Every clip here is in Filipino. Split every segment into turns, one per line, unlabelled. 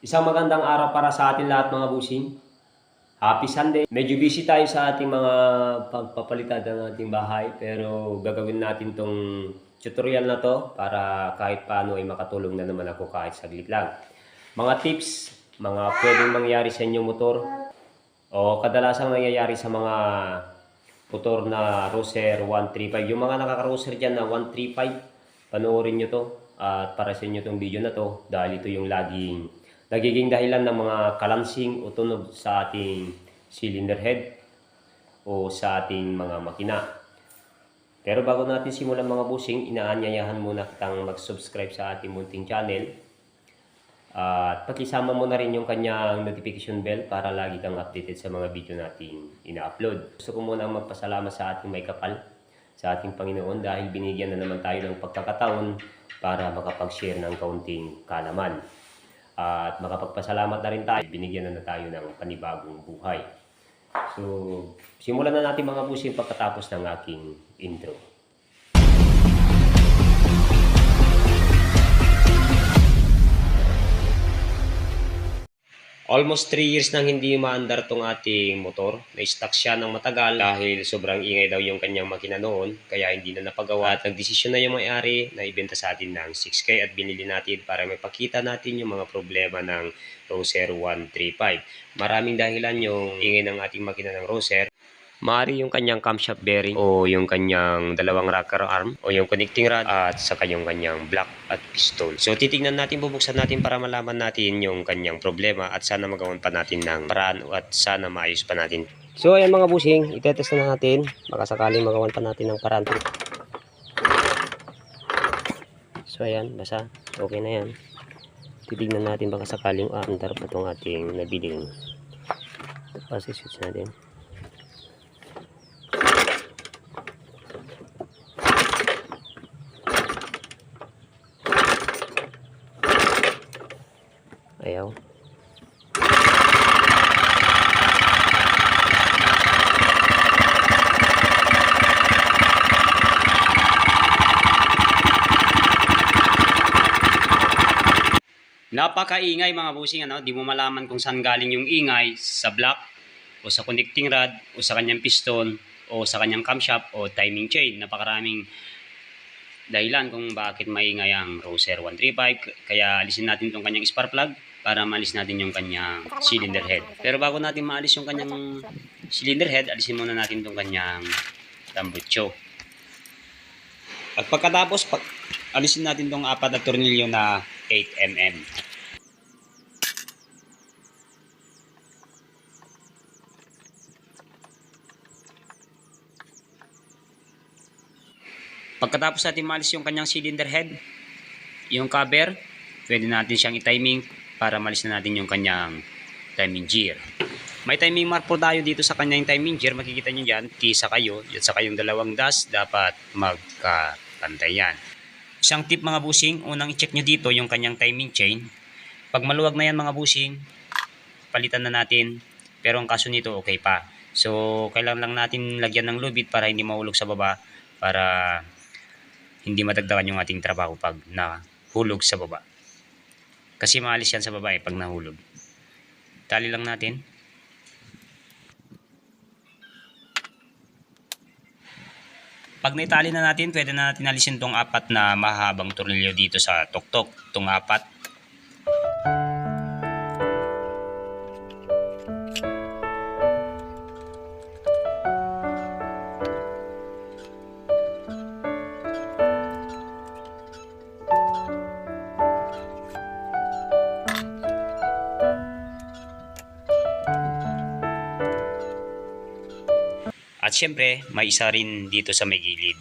Isang magandang araw para sa atin lahat mga busing. Happy Sunday. Medyo busy tayo sa ating mga pagpapalitan ng ating bahay pero gagawin natin tong tutorial na to para kahit paano ay makatulong na naman ako kahit saglit lang. Mga tips, mga pwedeng mangyari sa inyong motor o kadalasang nangyayari sa mga motor na Roser 135. Yung mga nakaka-Roser dyan na 135, panoorin nyo to at para sa inyo tong video na to dahil ito yung laging nagiging dahilan ng mga kalansing o tunog sa ating cylinder head o sa ating mga makina. Pero bago natin simulan mga busing, inaanyayahan muna kitang mag-subscribe sa ating munting channel. At pakisama mo na rin yung kanyang notification bell para lagi kang updated sa mga video nating ina-upload. Gusto ko muna magpasalamat sa ating may kapal, sa ating Panginoon dahil binigyan na naman tayo ng pagkakataon para makapag-share ng kaunting kalaman. At makapagpasalamat na rin tayo, binigyan na, na tayo ng panibagong buhay. So, simulan na natin mga busing pagkatapos ng aking intro. Almost 3 years nang hindi maandar tong ating motor. Na-stuck siya ng matagal dahil sobrang ingay daw yung kanyang makina noon kaya hindi na napagawa at nagdesisyon na yung may-ari na ibenta sa atin ng 6K at binili natin para mapakita natin yung mga problema ng Roser 135. Maraming dahilan yung ingay ng ating makina ng Roser. Maari yung kanyang camshaft bearing o yung kanyang dalawang rocker arm o yung connecting rod at saka yung kanyang block at piston. So titingnan natin, bubuksan natin para malaman natin yung kanyang problema at sana magawan pa natin ng paraan at sana maayos pa natin. So ayan mga busing, itetest na natin. Baka sakaling pa natin ng paraan. So ayan, basa. Okay na yan. Titignan natin baka sakaling aandar pa itong ating nabiling. Tapos switch natin.
Napakaingay mga busing ano, di mo malaman kung saan galing yung ingay sa block o sa connecting rod o sa kanyang piston o sa kanyang camshaft o timing chain. Napakaraming dahilan kung bakit maingay ang Roser 135 kaya alisin natin tong kanyang spark plug para maalis natin yung kanyang cylinder head. Pero bago natin maalis yung kanyang cylinder head, alisin muna natin tong kanyang tambucho. At pagkatapos, pag alisin natin tong apat na tornilyo na 8mm. Pagkatapos natin malis yung kanyang cylinder head, yung cover, pwede natin siyang i-timing para malis na natin yung kanyang timing gear. May timing mark po tayo dito sa kanyang timing gear. Makikita nyo dyan, kisa kayo, at sa kayong dalawang dash, dapat magkapantay yan. Isang tip mga busing, unang i-check nyo dito yung kanyang timing chain. Pag maluwag na yan mga busing, palitan na natin. Pero ang kaso nito okay pa. So, kailangan lang natin lagyan ng lubid para hindi mahulog sa baba para hindi madagdagan yung ating trabaho pag nahulog sa baba. Kasi maalis yan sa baba eh pag nahulog. Tali lang natin. Pag naitali na natin, pwede na natin alisin tong apat na mahabang tornilyo dito sa tuktok. Tong apat. At syempre, may isa rin dito sa may gilid.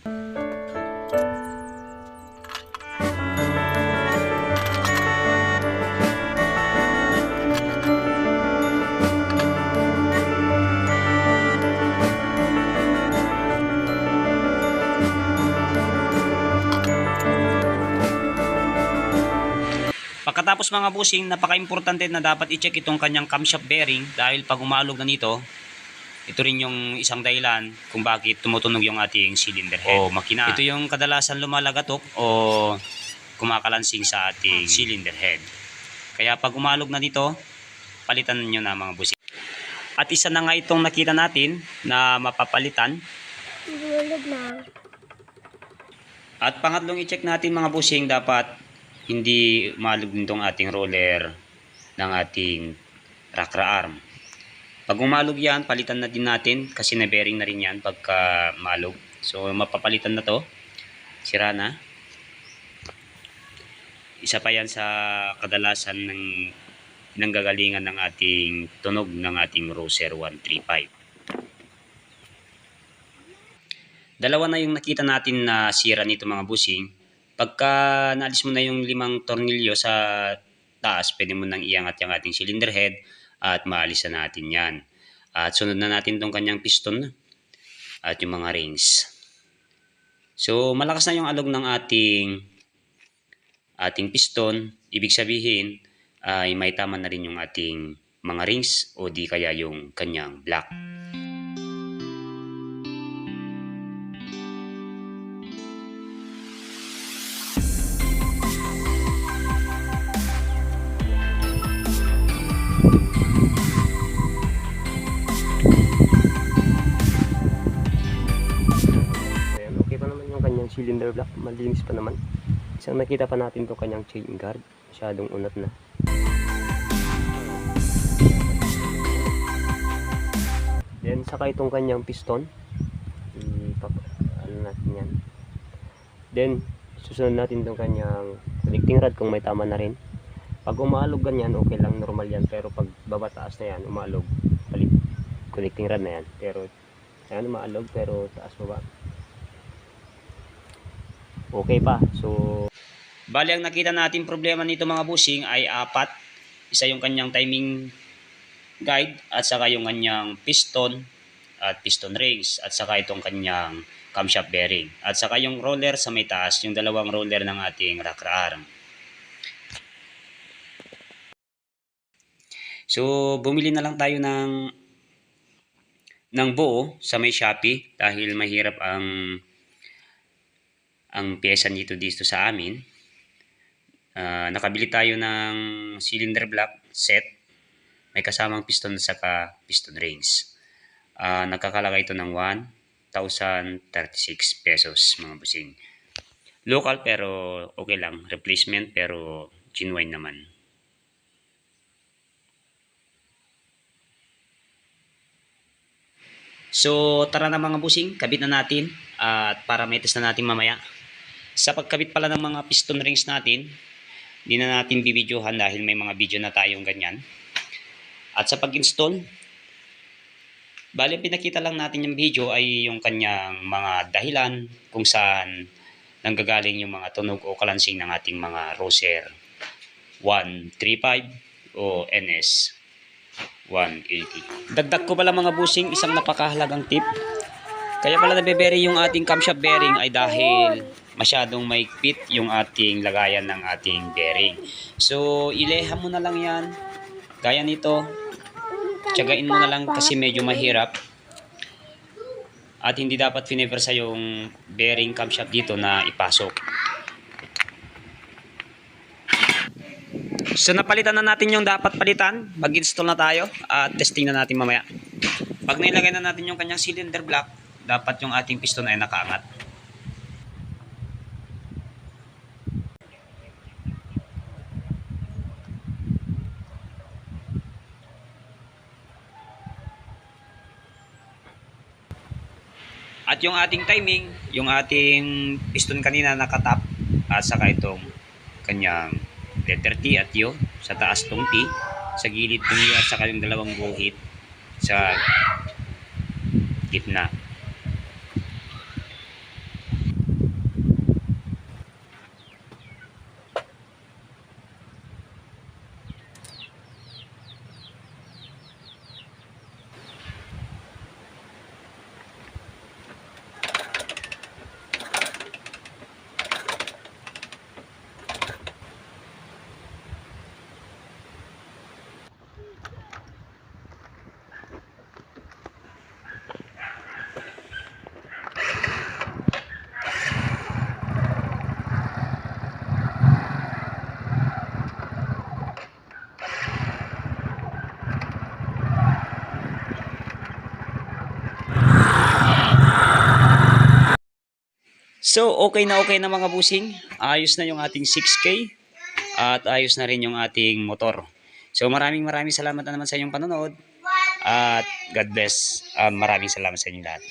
Pagkatapos mga busing, napaka-importante na dapat i-check itong kanyang camshaft bearing dahil pag umalog na nito, ito rin yung isang dahilan kung bakit tumutunog yung ating cylinder head o makina. Ito yung kadalasan lumalagatok o kumakalansing sa ating cylinder head.
Kaya pag umalog na dito, palitan nyo na mga busing. At isa na nga itong nakita natin na mapapalitan.
Nagulog na.
At pangatlong i-check natin mga busing, dapat hindi umalog din tong ating roller ng ating rakra arm. Pag umalog yan, palitan na din natin kasi na-bearing na rin yan pagka malog. So mapapalitan na to. Sira na. Isa pa yan sa kadalasan ng nanggagalingan ng ating tunog ng ating Roser 135. Dalawa na yung nakita natin na sira nito mga busing. Pagka naalis mo na yung limang tornilyo sa taas, pwede mo nang iangat yung ating cylinder head at maalis na natin yan. At sunod na natin tong kanyang piston at yung mga rings. So malakas na yung alog ng ating ating piston. Ibig sabihin ay may tama na rin yung ating mga rings o di kaya yung kanyang block.
Cylinder block. Malinis pa naman. Isang nakita pa natin to kanyang chain guard. Masyadong unat na. Then, saka itong kanyang piston. Ipap ano natin yan. Then, susunod natin itong kanyang connecting rod kung may tama na rin. Pag umalog ganyan, okay lang, normal yan. Pero pag babataas na yan, umalog, palit connecting rod na yan. Pero, ayan, umaalog, pero taas baba. Okay pa. So,
Bali, ang nakita natin problema nito mga busing ay apat. Isa yung kanyang timing guide at saka yung kanyang piston at piston rings at saka itong kanyang camshaft bearing at saka yung roller sa may taas, yung dalawang roller ng ating rocker arm. So, bumili na lang tayo ng ng buo sa may Shopee dahil mahirap ang ang pyesa nito dito sa amin. Ah, nakabili tayo ng cylinder block set. May kasamang piston at saka piston rings. Ah, nagkakalagay ito ng 1,036 pesos mga busing. Local pero okay lang. Replacement pero genuine naman. So tara na mga busing, kabit na natin at para may test na natin mamaya. Sa pagkabit pala ng mga piston rings natin, hindi na natin bibidyohan dahil may mga video na tayong ganyan. At sa pag-install, bali pinakita lang natin yung video ay yung kanyang mga dahilan kung saan nanggagaling yung mga tunog o kalansing ng ating mga Roser 135 o NS 180. Dagdag ko pala mga busing isang napakahalagang tip. Kaya pala nabeberi yung ating camshaft bearing ay dahil masyadong maigpit yung ating lagayan ng ating bearing. So, ileha mo na lang yan. Gaya nito, tiyagain mo na lang kasi medyo mahirap. At hindi dapat fineversa yung bearing camshaft dito na ipasok. So napalitan na natin yung dapat palitan. Mag-install na tayo at testing na natin mamaya. Pag nailagay na natin yung kanyang cylinder block, dapat yung ating piston ay nakaangat. At yung ating timing, yung ating piston kanina nakatap at saka itong kanyang letter T at yo sa taas tong T sa gilid tong yo at saka yung dalawang guhit sa gitna. So, okay na okay na mga busing. Ayos na yung ating 6K at ayos na rin yung ating motor. So, maraming maraming salamat na naman sa inyong panonood at God bless. Ah, maraming salamat sa inyong lahat.